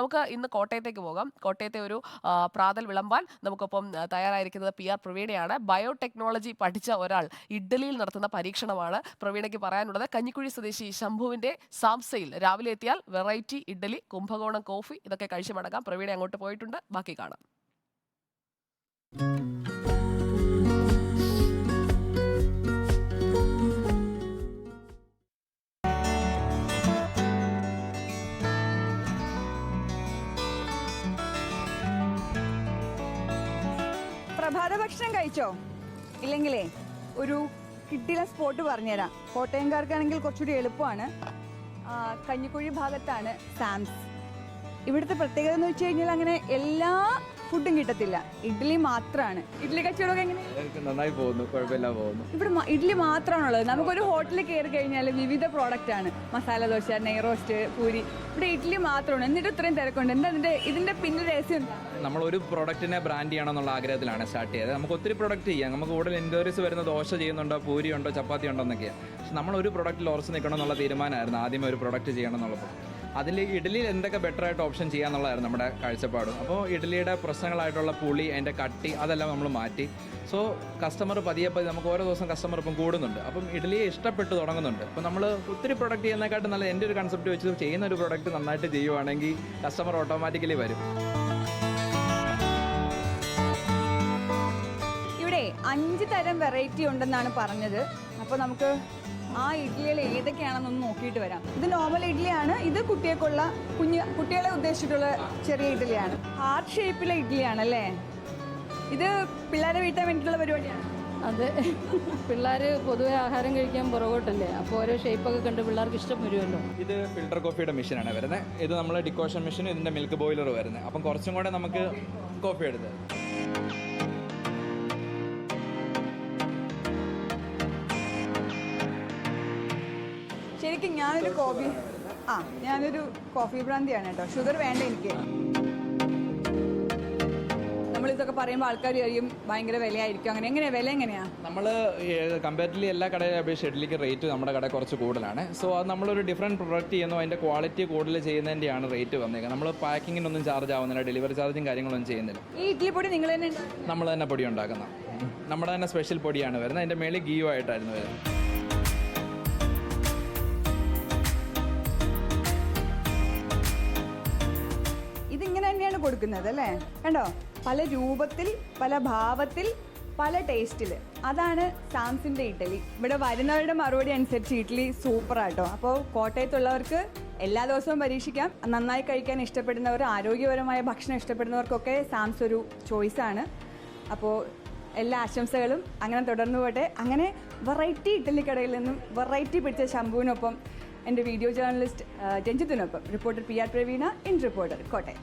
നമുക്ക് ഇന്ന് കോട്ടയത്തേക്ക് പോകാം. കോട്ടയത്തെ ഒരു പ്രാതൽ വിളമ്പാൻ നമുക്കൊപ്പം തയ്യാറായിരിക്കുന്നത് പി ആർ പ്രവീണയാണ്. ബയോടെക്നോളജി പഠിച്ച ഒരാൾ ഇഡ്ഡലിയിൽ നടത്തുന്ന പരീക്ഷണമാണ് പ്രവീണയ്ക്ക് പറയാനുള്ളത്. കഞ്ഞിക്കുഴി സ്വദേശി ശംഭുവിന്റെ സാംസയിൽ രാവിലെ എത്തിയാൽ വെറൈറ്റി ഇഡ്ഡലി കുംഭകോണം കോഫി ഇതൊക്കെ കഴിച്ചു മടങ്ങാം. പ്രവീണ അങ്ങോട്ട് പോയിട്ടുണ്ട്. ബാക്കി കാണാം. പ്രഭാത ഭക്ഷണം കഴിച്ചോ? ഇല്ലെങ്കിലേ ഒരു കിട്ടിയ സ്പോട്ട് പറഞ്ഞുതരാം. കോട്ടയംകാർക്കാണെങ്കിൽ കുറച്ചുകൂടി എളുപ്പമാണ്. കഞ്ഞിക്കുഴി ഭാഗത്താണ് സാംസ്. ഇവിടുത്തെ പ്രത്യേകത എന്ന് വെച്ച് കഴിഞ്ഞാൽ അങ്ങനെ എല്ലാ ഫുഡും കിട്ടത്തില്ല. ഇഡ്ഡലി മാത്രമാണ് ഇഡ്ഡലി കച്ചവടമൊക്കെ എങ്ങനെ? നന്നായി പോകുന്നു. കുഴപ്പമില്ല പോകുന്നു. ഇവിടെ ഇഡ്ഡലി മാത്രമാണുള്ളത്. നമുക്കൊരു ഹോട്ടലിൽ കയറി കഴിഞ്ഞാൽ വിവിധ പ്രോഡക്റ്റ് ആണ്. മസാല ദോശ നെയ് റോസ്റ്റ് പൂരി. ഇവിടെ ഇഡ്ഡലി മാത്രമാണ്. എന്നിട്ട് ഇത്രയും തിരക്കുണ്ട്. എന്താ ഇതിന്റെ ഇതിന്റെ പിന്നിൽ രഹസ്യം നമ്മൾ ഒരു പ്രൊഡക്റ്റിനെ ബ്രാൻഡ് ചെയ്യണം എന്നുള്ള ആഗ്രഹത്തിലാണ് സ്റ്റാർട്ട് ചെയ്തത്. നമുക്ക് ഒത്തിരി പ്രൊഡക്റ്റ് ചെയ്യാം. നമുക്ക് കൂടുതൽ എൻക്വയറീസ് വരുന്ന ദോശ ചെയ്യുന്നുണ്ടോ പൂരി ഉണ്ടോ ചപ്പാത്തി ഉണ്ടോ എന്നൊക്കെയാണ് പക്ഷെ നമ്മൾ ഒരു പ്രൊഡക്റ്റിൽ ഉറച്ചു നിൽക്കണം എന്നുള്ള തീരുമാനമായിരുന്നു. ആദ്യമേ ഒരു പ്രൊഡക്റ്റ് ചെയ്യണം എന്നുള്ളത് അതിൽ ഇഡ്ഡലിയിൽ എന്തൊക്കെ ബെറ്റർ ആയിട്ട് ഓപ്ഷൻ ചെയ്യാന്നുള്ളതായിരുന്നു നമ്മുടെ കാഴ്ചപ്പാട്. അപ്പോൾ ഇഡ്ഡലിയുടെ പ്രശ്നങ്ങളായിട്ടുള്ള പുളി അതിന്റെ കട്ടി അതെല്ലാം നമ്മൾ മാറ്റി. സോ കസ്റ്റമർ പതിയെ പതി നമുക്ക് ഓരോ ദിവസം കസ്റ്റമർ ഇപ്പം കൂടുന്നുണ്ട്. അപ്പം ഇഡ്ഡലിയെ ഇഷ്ടപ്പെട്ട് തുടങ്ങുന്നുണ്ട്. അപ്പോൾ നമ്മൾ ഒത്തിരി പ്രൊഡക്റ്റ് ചെയ്യുന്നതിനെക്കാട്ടും നല്ല എന്റെ ഒരു കൺസെപ്റ്റ് വെച്ച് ചെയ്യുന്ന ഒരു പ്രൊഡക്റ്റ് നന്നായിട്ട് ചെയ്യുവാണെങ്കിൽ കസ്റ്റമർ ഓട്ടോമാറ്റിക്കലി വരും. ഇവിടെ അഞ്ച് തരം വെറൈറ്റി ഉണ്ടെന്നാണ് പറഞ്ഞത്. അപ്പോൾ നമുക്ക് ആ ഇഡ്ഡലികൾ ഏതൊക്കെയാണെന്നൊന്ന് നോക്കിയിട്ട് വരാം. ഇത് നോർമൽ ഇഡ്ഡലിയാണ്. ഇത് കുട്ടികൾക്കുള്ള കുഞ്ഞ് കുട്ടികളെ ഉദ്ദേശിച്ചിട്ടുള്ള ചെറിയ ഇഡ്ഡലിയാണ്. ഹാർട്ട് ഷേപ്പിലെ ഇഡ്ഡലിയാണ് അല്ലേ? ഇത് പിള്ളേരെ വീട്ടാൻ വേണ്ടിയിട്ടുള്ള പരിപാടിയാണ്. അതെ. പിള്ളേർ പൊതുവെ ആഹാരം കഴിക്കാൻ പുറകോട്ടല്ലേ? അപ്പോൾ ഓരോ ഷേപ്പൊക്കെ കണ്ട് പിള്ളേർക്ക് ഇഷ്ടം വരുമല്ലോ. ഇത് ഫിൽട്ടർ കോഫിയുടെ മെഷീനാണ് വരുന്നത്. ഇത് നമ്മൾ ഡിക്കോഷൻ മെഷീൻ ഇതിന്റെ മിൽക്ക് ബോയിലർ വരുന്നത്. അപ്പം കുറച്ചും കൂടെ നമുക്ക് കോഫി എടുത്ത്. ഞാനൊരു കോഫി ആ ഞാനൊരു കോഫി ഭ്രാന്തിയാണ് കേട്ടോ. ഷുഗർ വേണ്ട എനിക്ക്. നമ്മളിതൊക്കെ പറയുമ്പോൾ ആൾക്കാർ കഴിയും ഭയങ്കര വിലയായിരിക്കും. അങ്ങനെ എങ്ങനെയാ? വില എങ്ങനെയാ? നമ്മൾ കമ്പാരിറ്റീവ്ലി എല്ലാ കടയിലെ അപേക്ഷിച്ച് ഇഡ്ഡലിക്ക് റേറ്റ് നമ്മുടെ കട കുറച്ച് കൂടുതലാണ്. സോ അത് നമ്മളൊരു ഡിഫറെന്റ് പ്രൊഡക്റ്റ് ചെയ്യുന്നു അതിന്റെ ക്വാളിറ്റി കൂടുതൽ ചെയ്യുന്നതിന്റെയാണ് റേറ്റ് വന്നേക്കുന്നത്. നമ്മൾ പാക്കിങ്ങിനൊന്നും ചാർജ് ആവുന്നില്ല ഡെലിവറി ചാർജും കാര്യങ്ങളൊന്നും ചെയ്യുന്നില്ല. ഈ ഇഡ്ഡലി പൊടി നിങ്ങൾ തന്നെ നമ്മൾ തന്നെ പൊടി ഉണ്ടാക്കുന്ന. നമ്മുടെ തന്നെ സ്പെഷ്യൽ പൊടിയാണ് വരുന്നത്. അതിന്റെ മേളിൽ ഗീയോ ആയിട്ടായിരുന്നു വരുന്നത്. കൊടുക്കുന്നത് അല്ലേ കണ്ടോ? പല രൂപത്തിൽ പല ഭാവത്തിൽ പല ടേസ്റ്റിൽ അതാണ് സാംസിന്റെ ഇഡ്ഡലി. ഇവിടെ വരുന്നവരുടെ മറുപടി അനുസരിച്ച് ഇഡ്ഡലി സൂപ്പറാട്ടോ അപ്പോൾ കോട്ടയത്തുള്ളവർക്ക് എല്ലാ ദിവസവും പരീക്ഷിക്കാം. നന്നായി കഴിക്കാൻ ഇഷ്ടപ്പെടുന്നവർ ആരോഗ്യപരമായ ഭക്ഷണം ഇഷ്ടപ്പെടുന്നവർക്കൊക്കെ സാംസ് ഒരു ചോയ്സാണ് അപ്പോൾ എല്ലാ ആശംസകളും അങ്ങനെ തുടർന്നു പോട്ടെ. അങ്ങനെ വെറൈറ്റി ഇഡ്ഡലി കടയിൽ നിന്നും വെറൈറ്റി പിടിച്ച ശംഭുവിനൊപ്പം എന്റെ video journalist രഞ്ജിത്തിനൊപ്പം reporter P R Praveena in reporter Kottayam.